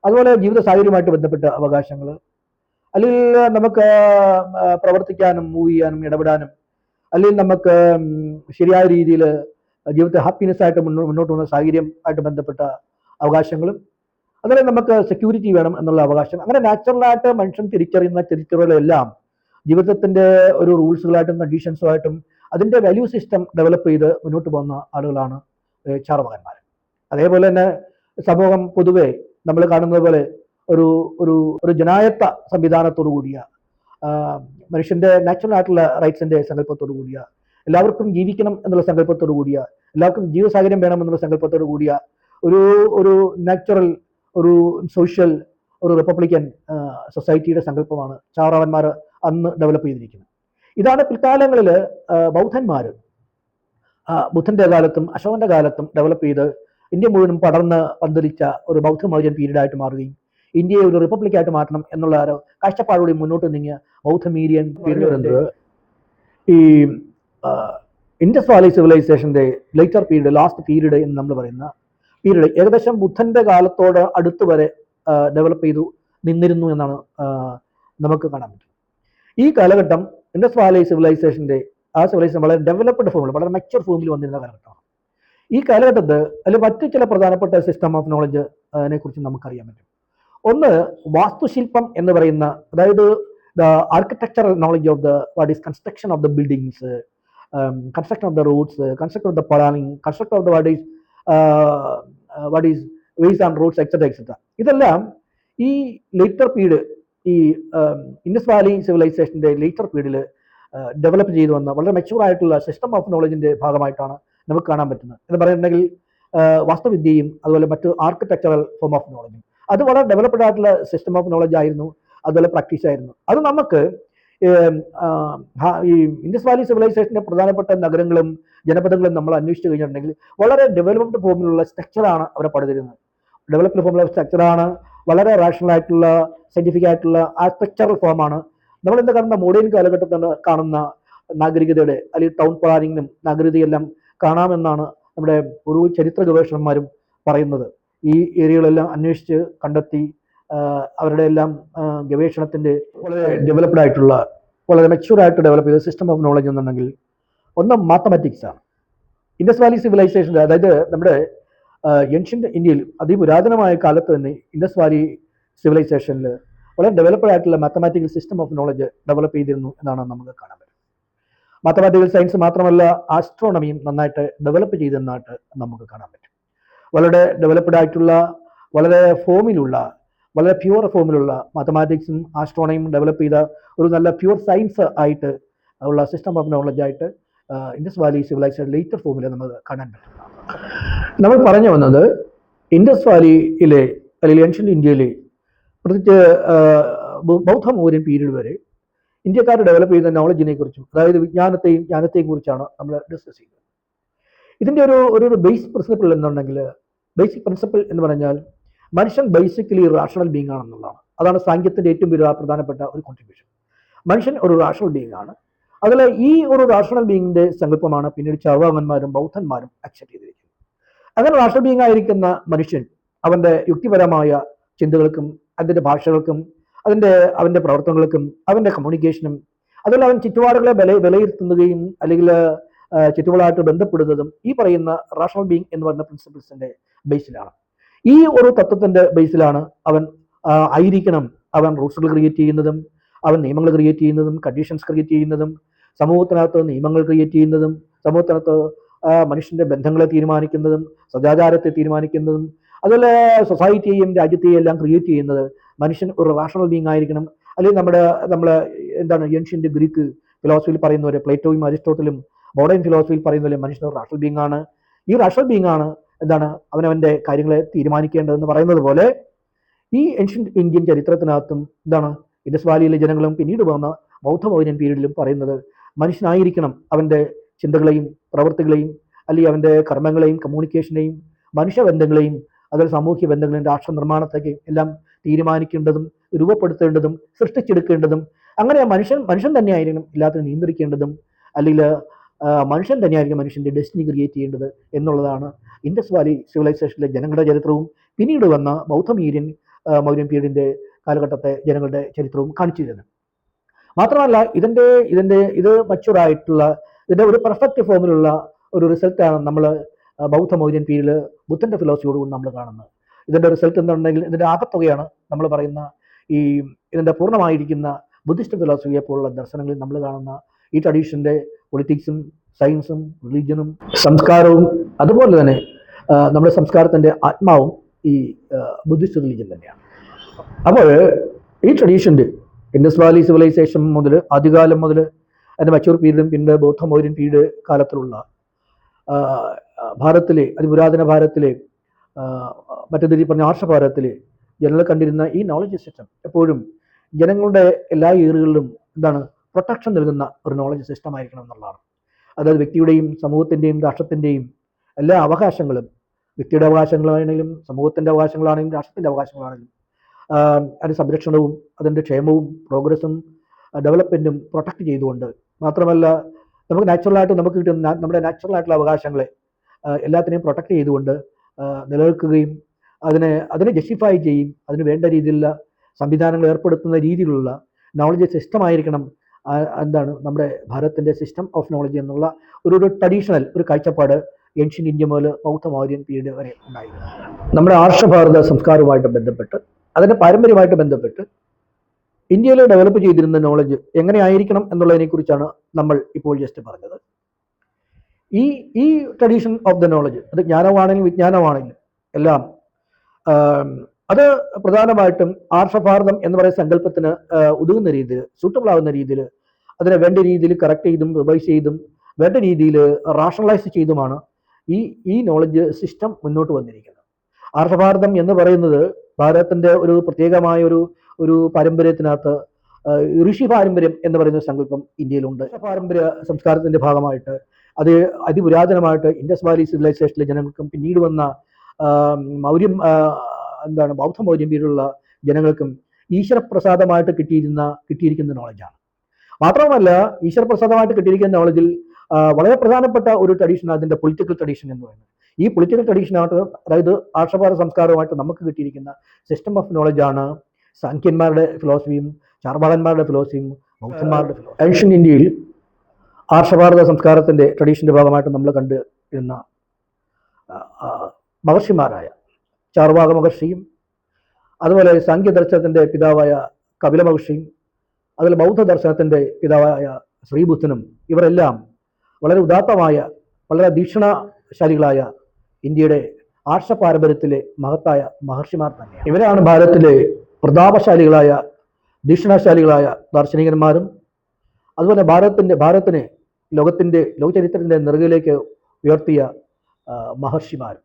അതുപോലെ ജീവിത സാഹചര്യവുമായിട്ട് ബന്ധപ്പെട്ട അവകാശങ്ങൾ അല്ലെങ്കിൽ നമുക്ക് പ്രവർത്തിക്കാനും മൂവ് ചെയ്യാനും ഇടപെടാനും അല്ലെങ്കിൽ നമുക്ക് ശരിയായ രീതിയിൽ ജീവിതത്തെ ഹാപ്പിനെസ് ആയിട്ട് മുന്നോ- മുന്നോട്ട് പോകുന്ന സാഹചര്യം ആയിട്ട് ബന്ധപ്പെട്ട അവകാശങ്ങളും അതുപോലെ നമുക്ക് സെക്യൂരിറ്റി വേണം എന്നുള്ള അവകാശം. അങ്ങനെ നാച്ചുറലായിട്ട് മനുഷ്യൻ തിരിച്ചറിയുന്ന തിരിച്ചറിവുകളെല്ലാം ജീവിതത്തിന്റെ ഒരു റൂൾസുകളായിട്ടും കണ്ടീഷൻസുമായിട്ടും അതിന്റെ വാല്യൂ സിസ്റ്റം ഡെവലപ്പ് ചെയ്ത് മുന്നോട്ട് പോകുന്ന ആളുകളാണ് ചാർവകന്മാർ. അതേപോലെ തന്നെ സമൂഹം പൊതുവെ നമ്മൾ കാണുന്നത് പോലെ ഒരു ഒരു ഒരു ജനായത്ത സംവിധാനത്തോടു കൂടിയ മനുഷ്യന്റെ നാച്ചുറൽ ആയിട്ടുള്ള റൈറ്റ്സിന്റെ സങ്കല്പത്തോടു കൂടിയ എല്ലാവർക്കും ജീവിക്കണം എന്നുള്ള സങ്കല്പത്തോടു കൂടിയ എല്ലാവർക്കും ജീവ സാഹചര്യം വേണം എന്നുള്ള സങ്കല്പത്തോടു കൂടിയ ഒരു ഒരു നാച്ചുറൽ ഒരു സോഷ്യൽ ഒരു റിപ്പബ്ലിക്കൻ സൊസൈറ്റിയുടെ സങ്കല്പമാണ് ചാറാവന്മാർ അന്ന് ഡെവലപ്പ് ചെയ്തിരിക്കുന്നത്. ഇതാണ് പിൽക്കാലങ്ങളിൽ ബൗദ്ധന്മാർ ബുദ്ധന്റെ കാലത്തും അശോകന്റെ കാലത്തും ഡെവലപ്പ് ചെയ്ത് ഇന്ത്യ മുഴുവനും പടർന്ന് പന്തലിച്ച ഒരു ബൗദ്ധമൗര്യൻ പീരീഡായിട്ട് മാറുകയും ഇന്ത്യയെ ഒരു റിപ്പബ്ലിക്കായിട്ട് മാറ്റണം എന്നുള്ള ഒരു കാഴ്ചപ്പാടോടെ മുന്നോട്ട് നീങ്ങിയ ബൗദ്ധമീരിയൻ പീരീഡ് ഈ ഇൻഡസ് വാലി സിവിലൈസേഷന്റെ ലേറ്റർ പീരീഡ് ലാസ്റ്റ് പീരീഡ് എന്ന് നമ്മൾ പറയുന്ന പീരീഡ് ഏകദേശം ബുദ്ധന്റെ കാലത്തോട് അടുത്ത് വരെ ഡെവലപ്പ് ചെയ്തു നിന്നിരുന്നു എന്നാണ് നമുക്ക് കാണാൻ പറ്റും. ഈ കാലഘട്ടം ഇൻഡസ് വാലി സിവിലൈസേഷന്റെ ആ സിവിലൈസേഷൻ വളരെ ഡെവലപ്ഡ് ഫോമിൽ വളരെ മെച്ചർ ഫോമിൽ വന്നിരുന്ന കാലഘട്ടമാണ്. ഈ കാലഘട്ടത്ത് അതിൽ മറ്റു ചില പ്രധാനപ്പെട്ട സിസ്റ്റം ഓഫ് നോളജ് അതിനെ കുറിച്ച് നമുക്കറിയാൻ പറ്റും. ഒന്ന് വാസ്തുശില്പം എന്ന് പറയുന്ന അതായത് the architectural knowledge of the what is construction of the buildings construction of the roads construction of the planning construction of the what is what is ways and roads etcetera etcetera ഇതെല്ലാം ഈ later period ഈ Indus valley സിവിലൈസേഷന്റെ later പീരീഡിൽ develop ചെയ്തു വന്ന വളരെ mature ആയിട്ടുള്ള system of നോളജിന്റെ ഭാഗമായിട്ടാണ് നമുക്ക് കാണാൻ പറ്റുന്നത്. എന്ന് പറയുന്നുണ്ടെങ്കിൽ വാസ്തുവിദ്യയും അതുപോലെ മറ്റു ആർക്കിടെക്ചറൽ ഫോം ഓഫ് നോളജും അത് വളരെ ഡെവലപ്ഡ് ആയിട്ടുള്ള സിസ്റ്റം ഓഫ് നോളജ് ആയിരുന്നു. അതുപോലെ പ്രാക്ടീസ് ആയിരുന്നു. അത് നമുക്ക് ഈ ഇൻഡസ് വാലി സിവിലൈസേഷന്റെ പ്രധാനപ്പെട്ട നഗരങ്ങളും ജനപദങ്ങളും നമ്മൾ അന്വേഷിച്ച് കഴിഞ്ഞിട്ടുണ്ടെങ്കിൽ വളരെ ഡെവലപ്ഡ് ഫോമിലുള്ള സ്ട്രക്ചറാണ് അവരെ പടുതിരുന്നത് ഡെവലപ്ഡ് ഫോമിലുള്ള സ്ട്രക്ചറാണ് വളരെ റാഷണൽ ആയിട്ടുള്ള സയന്റിഫിക് ആയിട്ടുള്ള ആ സ്ട്രക്ചറൽ ഫോമാണ് നമ്മൾ എന്താ കാണുന്ന മോഡേൺ കാലഘട്ടത്തിൽ കാണുന്ന നാഗരികതയുടെ അല്ലെങ്കിൽ ടൗൺ പ്ലാനിങ്ങിനും നാഗരികതയെല്ലാം കാണാമെന്നാണ് നമ്മുടെ ഒരു ചരിത്ര ഗവേഷകന്മാരും പറയുന്നത്. ഈ ഏരിയകളെല്ലാം അന്വേഷിച്ച് കണ്ടെത്തി അവരുടെ എല്ലാം ഗവേഷണത്തിന്റെ വളരെ ഡെവലപ്ഡ് ആയിട്ടുള്ള വളരെ മെച്ചൂർ ആയിട്ട് ഡെവലപ്പ് ചെയ്ത സിസ്റ്റം ഓഫ് നോളജ് എന്നുണ്ടെങ്കിൽ ഒന്ന് ആണ്. ഇൻഡസ് വാലി സിവിലൈസേഷൻ അതായത് നമ്മുടെ ഏൻഷ്യന്റ് ഇന്ത്യയിൽ അതിപുരാതനമായ കാലത്ത് തന്നെ ഇൻഡസ് വാലി സിവിലൈസേഷനിൽ വളരെ ഡെവലപ്ഡ് ആയിട്ടുള്ള mathematical system of knowledge develop ചെയ്തിരുന്നു എന്നാണ് നമുക്ക് കാണാൻ പറ്റുന്നത് മാത്തമാറ്റിക്കൽ സയൻസ് മാത്രമല്ല ആസ്ട്രോണമിയും നന്നായിട്ട് ഡെവലപ്പ് ചെയ്തെന്നായിട്ട് നമുക്ക് കാണാൻ പറ്റും. വളരെ ഡെവലപ്ഡ് ആയിട്ടുള്ള വളരെ ഫോമിലുള്ള വളരെ പ്യുവർ ഫോമിലുള്ള മാത്തമാറ്റിക്സും ആസ്ട്രോണമിയും ഡെവലപ്പ് ചെയ്ത ഒരു നല്ല പ്യുവർ സയൻസ് ആയിട്ട് ഉള്ള സിസ്റ്റം ഓഫ് നോളജ് ആയിട്ട് ഇൻഡസ് വാലി സിവിലൈസേഷൻ ലേറ്റർ ഫോമിൽ നമ്മൾ കാണാൻ പറ്റും. നമ്മൾ പറഞ്ഞു വന്നത് ഇൻഡസ് വാലിയിലെ അല്ലെങ്കിൽ ഏൻഷ്യൻ ഇന്ത്യയിലെ പ്രത്യേകിച്ച് ബൗദ്ധ മൗര്യൻ പീരീഡ് വരെ ഇന്ത്യക്കാർ ഡെവലപ്പ് ചെയ്ത നോളജിനെ കുറിച്ചും അതായത് വിജ്ഞാനത്തെയും ജ്ഞാനത്തെയും കുറിച്ചാണ് നമ്മൾ ഡിസ്കസ് ചെയ്യുന്നത്. ഇതിന്റെ ഒരു ഒരു ബേസ് പ്രിൻസിപ്പിൾ എന്നുണ്ടെങ്കിൽ ബേസിക് പ്രിൻസിപ്പിൾ എന്ന് പറഞ്ഞാൽ മനുഷ്യൻ ബേസിക്കലി റാഷണൽ ബീങ് ആണെന്നുള്ളതാണ്. അതാണ് സാങ്കേതികത്തിന്റെ ഏറ്റവും വലിയ പ്രധാനപ്പെട്ട ഒരു കോൺട്രിബ്യൂഷൻ മനുഷ്യൻ ഒരു റാഷണൽ ബീങ് ആണ്. അതിൽ ഈ ഒരു റാഷണൽ ബീങ്ങിന്റെ സങ്കല്പമാണ് പിന്നീട് ചർവാകന്മാരും ബൗദ്ധന്മാരും അക്സെപ്റ്റ് ചെയ്തിരിക്കുന്നത്. അങ്ങനെ റാഷണൽ ബീങ് ആയിരിക്കുന്ന മനുഷ്യൻ അവന്റെ യുക്തിപരമായ ചിന്തകൾക്കും അതിന്റെ ഭാഷകൾക്കും അതിന്റെ അവന്റെ പ്രവർത്തനങ്ങൾക്കും അവന്റെ കമ്മ്യൂണിക്കേഷനും അതുപോലെ അവൻ ചുറ്റുപാടുകളെ വില വിലയിരുത്തുന്നതും അല്ലെങ്കിൽ ചുറ്റുപാടായിട്ട് ബന്ധപ്പെടുന്നതും ഈ പറയുന്ന റാഷണൽ ബീങ് എന്ന് പറയുന്ന പ്രിൻസിപ്പിൾസിന്റെ ബേസിലാണ് ഈ ഒരു തത്വത്തിന്റെ ബേസിലാണ് അവൻ ആയിരിക്കണം. അവൻ റൂൾസുകൾ ക്രിയേറ്റ് ചെയ്യുന്നതും അവൻ നിയമങ്ങൾ ക്രിയേറ്റ് ചെയ്യുന്നതും കണ്ടീഷൻസ് ക്രിയേറ്റ് ചെയ്യുന്നതും സമൂഹത്തിനകത്ത് നിയമങ്ങൾ ക്രിയേറ്റ് ചെയ്യുന്നതും സമൂഹത്തിനകത്ത് മനുഷ്യന്റെ ബന്ധങ്ങളെ തീരുമാനിക്കുന്നതും സദാചാരത്തെ തീരുമാനിക്കുന്നതും അതുപോലെ സൊസൈറ്റിയെയും രാജ്യത്തെയും എല്ലാം ക്രിയേറ്റ് ചെയ്യുന്നത് മനുഷ്യൻ ഒരു റാഷണൽ ബീങ് ആയിരിക്കണം. അല്ലെങ്കിൽ നമ്മുടെ നമ്മൾ എന്താണ് ഏൻഷ്യന്റ് ഗ്രീക്ക് ഫിലോസഫിയിൽ പറയുന്ന പോലെ പ്ലേറ്റോയും അരിസ്റ്റോട്ടലും മോഡേൺ ഫിലോസഫിയിൽ പറയുന്ന പോലെ മനുഷ്യൻ ഒരു റാഷണൽ ബീങ് ആണ്. ഈ റാഷണൽ ബീങ് ആണ് എന്താണ്? അവനവന്റെ കാര്യങ്ങളെ തീരുമാനിക്കേണ്ടതെന്ന് പറയുന്നത് പോലെ ഈ ഏൻഷ്യൻ ഇന്ത്യൻ ചരിത്രത്തിനകത്തും എന്താണ്? ഇൻഡസ് വാലിയിലെ ജനങ്ങളും പിന്നീട് വന്ന ബൗദ്ധ മൗര്യൻ പീരീഡിലും പറയുന്നത് മനുഷ്യനായിരിക്കണം അവന്റെ ചിന്തകളെയും പ്രവൃത്തികളെയും അല്ലെങ്കിൽ അവന്റെ കർമ്മങ്ങളെയും കമ്മ്യൂണിക്കേഷനെയും മനുഷ്യബന്ധങ്ങളെയും അതുപോലെ സാമൂഹ്യ ബന്ധങ്ങളെയും രാഷ്ട്ര നിർമ്മാണത്തേക്ക് എല്ലാം തീരുമാനിക്കേണ്ടതും രൂപപ്പെടുത്തേണ്ടതും സൃഷ്ടിച്ചെടുക്കേണ്ടതും അങ്ങനെ മനുഷ്യൻ മനുഷ്യൻ തന്നെയായിരിക്കണം എല്ലാത്തിനും നിയന്ത്രിക്കേണ്ടതും അല്ലെങ്കിൽ മനുഷ്യൻ തന്നെയായിരിക്കും മനുഷ്യന്റെ ഡെസ്റ്റിനി ക്രിയേറ്റ് ചെയ്യേണ്ടത് എന്നുള്ളതാണ് ഇൻഡസ് വാലി സിവിലൈസേഷനിലെ ജനങ്ങളുടെ ചരിത്രവും. പിന്നീട് വന്ന ബൗദ്ധമീര്യൻ മൗര്യൻ പീരീഡിന്റെ കാലഘട്ടത്തെ ജനങ്ങളുടെ ചരിത്രവും കാണിച്ചു തരുന്നത് മാത്രമല്ല ഇതിന്റെ ഇതിന്റെ ഇത് മച്ചുറായിട്ടുള്ള ഇതിന്റെ ഒരു പെർഫെക്റ്റ് ഫോമിലുള്ള ഒരു റിസൾട്ടാണ് നമ്മൾ ബൗദ്ധ മൗര്യൻ പീരിൽ ബുദ്ധന്റെ ഫിലോസഫിയോടുകൂടി നമ്മൾ കാണുന്നത്. ഇതിന്റെ റിസൾട്ട് എന്താണെങ്കിൽ ഇതിന്റെ ആകത്തുകയാണ് നമ്മൾ പറയുന്ന ഈ ഇതിന്റെ പൂർണമായിരിക്കുന്ന ബുദ്ധിസ്റ്റ് ഫിലോസഫിയെ പോലുള്ള ദർശനങ്ങളിൽ നമ്മൾ കാണുന്ന ഈ ട്രഡീഷന്റെ പൊളിറ്റിക്സും സയൻസും റിലീജിയനും സംസ്കാരവും അതുപോലെ തന്നെ നമ്മുടെ സംസ്കാരത്തിന്റെ ആത്മാവും ഈ ബുദ്ധിസ്റ്റ് റിലീജിയൻ തന്നെയാണ്. അപ്പോൾ ഈ ട്രഡീഷന്റെ ഇൻഡസ് വാലി സിവിലൈസേഷൻ മുതൽ ആദ്യകാലം മുതൽ അതിന്റെ മച്ചൂർ പീരീഡും പിന്നെ ബൗദ്ധ മൗര്യൻ പീരീഡ് കാലത്തിലുള്ള ഭാരത്തിലെ ഭാരതത്തിലെ അതിപുരാതന ഭാരതത്തിലെ മറ്റൊരു പറഞ്ഞ ആർഷ ഭാരതത്തിലെ ജനങ്ങൾ കണ്ടിരുന്ന ഈ നോളജ് സിസ്റ്റം എപ്പോഴും ജനങ്ങളുടെ എല്ലാ ഏറുകളിലും എന്താണ് പ്രൊട്ടക്ഷൻ നൽകുന്ന ഒരു നോളജ് സിസ്റ്റം ആയിരിക്കണം എന്നുള്ളതാണ്. അതായത് വ്യക്തിയുടെയും സമൂഹത്തിന്റെയും രാഷ്ട്രത്തിന്റെയും എല്ലാ അവകാശങ്ങളും വ്യക്തിയുടെ അവകാശങ്ങളാണെങ്കിലും സമൂഹത്തിന്റെ അവകാശങ്ങളാണെങ്കിലും രാഷ്ട്രത്തിന്റെ അവകാശങ്ങളാണെങ്കിലും അതിന്റെ സംരക്ഷണവും അതിന്റെ ക്ഷേമവും പ്രോഗ്രസ്സും ഡെവലപ്മെന്റും പ്രൊട്ടക്റ്റ് ചെയ്തുകൊണ്ട് മാത്രമല്ല നമുക്ക് നാച്ചുറലായിട്ട് നമുക്ക് കിട്ടുന്ന നമ്മുടെ നാച്ചുറലായിട്ടുള്ള അവകാശങ്ങളെ എല്ലാത്തിനെയും പ്രൊട്ടക്റ്റ് ചെയ്തുകൊണ്ട് നിലനിൽക്കുകയും അതിനെ അതിനെ ജസ്റ്റിഫൈ ചെയ്യും അതിന് വേണ്ട രീതിയിലുള്ള സംവിധാനങ്ങൾ ഏർപ്പെടുത്തുന്ന രീതിയിലുള്ള നോളജ് സിസ്റ്റമായിരിക്കണം എന്താണ് നമ്മുടെ ഭാരതത്തിന്റെ സിസ്റ്റം ഓഫ് നോളജ് എന്നുള്ള ഒരു ഒരു ട്രഡീഷണൽ ഒരു കാഴ്ചപ്പാട് ഏൻഷ്യൻ ഇന്ത്യ മുതൽ ബൗദ്ധ മൗര്യൻ പീരീഡ് വരെ ഉണ്ടായിരുന്നു. നമ്മുടെ ആർഷഭാരത സംസ്കാരവുമായിട്ട് ബന്ധപ്പെട്ട് അതിന്റെ പാരമ്പര്യമായിട്ട് ബന്ധപ്പെട്ട് ഇന്ത്യയിൽ ഡെവലപ്പ് ചെയ്തിരുന്ന നോളജ് എങ്ങനെയായിരിക്കണം എന്നുള്ളതിനെക്കുറിച്ചാണ് നമ്മൾ ഇപ്പോൾ ജസ്റ്റ് പറഞ്ഞത്. ഈ ഈ ട്രഡീഷൻ ഓഫ് ദ നോളജ് അത് ജ്ഞാനമാണെങ്കിലും വിജ്ഞാനമാണെങ്കിലും എല്ലാം അത് പ്രധാനമായിട്ടും ആർഷഭാരതം എന്ന് പറയുന്ന സങ്കല്പത്തിന് ഒതുങ്ങുന്ന രീതിയിൽ സൂട്ടബിൾ ആവുന്ന രീതിയിൽ അതിനെ വേണ്ട രീതിയിൽ കറക്റ്റ് ചെയ്തും റിവൈസ് ചെയ്തും വേണ്ട രീതിയിൽ റാഷണലൈസ് ചെയ്തുമാണ് ഈ ഈ നോളജ് സിസ്റ്റം മുന്നോട്ട് വന്നിരിക്കുന്നത്. ആർഷഭാരതം എന്ന് പറയുന്നത് ഭാരതത്തിന്റെ ഒരു പ്രത്യേകമായ ഒരു ഒരു പാരമ്പര്യത്തിനകത്ത് ഋഷി പാരമ്പര്യം എന്ന് പറയുന്ന സങ്കല്പം ഇന്ത്യയിലുണ്ട്. പാരമ്പര്യ സംസ്കാരത്തിന്റെ ഭാഗമായിട്ട് അത് അതിപുരാതനമായിട്ട് ഇൻഡസ് വാലി സിവിലൈസേഷനിലെ ജനങ്ങൾക്കും പിന്നീട് വന്ന മൗര്യം എന്താണ് ബൗദ്ധ മൗര്യം പേരുള്ള ജനങ്ങൾക്കും ഈശ്വരപ്രസാദമായിട്ട് കിട്ടിയിരുന്ന കിട്ടിയിരിക്കുന്ന നോളജാണ് മാത്രമല്ല ഈശ്വരപ്രസാദമായിട്ട് കിട്ടിയിരിക്കുന്ന നോളജിൽ വളരെ പ്രധാനപ്പെട്ട ഒരു ട്രഡീഷൻ അതിന്റെ പൊളിറ്റിക്കൽ ട്രഡീഷൻ എന്ന് പറയുന്നത്. ഈ പൊളിറ്റിക്കൽ ട്രഡീഷനായിട്ട് അതായത് ആർഷഭാര സംസ്കാരവുമായിട്ട് നമുക്ക് കിട്ടിയിരിക്കുന്ന സിസ്റ്റം ഓഫ് നോളജാണ് സാഖ്യന്മാരുടെ ഫിലോസഫിയും ചാർവാകന്മാരുടെ ഫിലോസഫിയും ബൗദ്ധന്മാരുടെ ഏഷ്യൻ ഇന്ത്യയിൽ ആർഷഭാരത സംസ്കാരത്തിന്റെ ട്രഡീഷന്റെ ഭാഗമായിട്ട് നമ്മൾ കണ്ടിരുന്ന മഹർഷിമാരായ ചാർവാക മഹർഷിയും അതുപോലെ സാഖ്യദർശനത്തിന്റെ പിതാവായ കപില മഹർഷിയും അതുപോലെ ബൗദ്ധ ദർശനത്തിന്റെ പിതാവായ ശ്രീബുദ്ധനും ഇവരെല്ലാം വളരെ ഉദാത്തമായ വളരെ വീക്ഷണശാലികളായ ഇന്ത്യയുടെ ആർഷ പാരമ്പര്യത്തിലെ മഹത്തായ മഹർഷിമാർ തന്നെ ഇവരാണ് ഭാരതത്തിലെ പ്രതാപശാലികളായ ദീക്ഷണശാലികളായ ദാർശനികന്മാരും അതുപോലെ ഭാരതത്തിന്റെ ഭാരതത്തിനെ ലോകത്തിന്റെ ലോകചരിത്രത്തിന്റെ നെറുകയിലേക്ക് ഉയർത്തിയ മഹർഷിമാരും.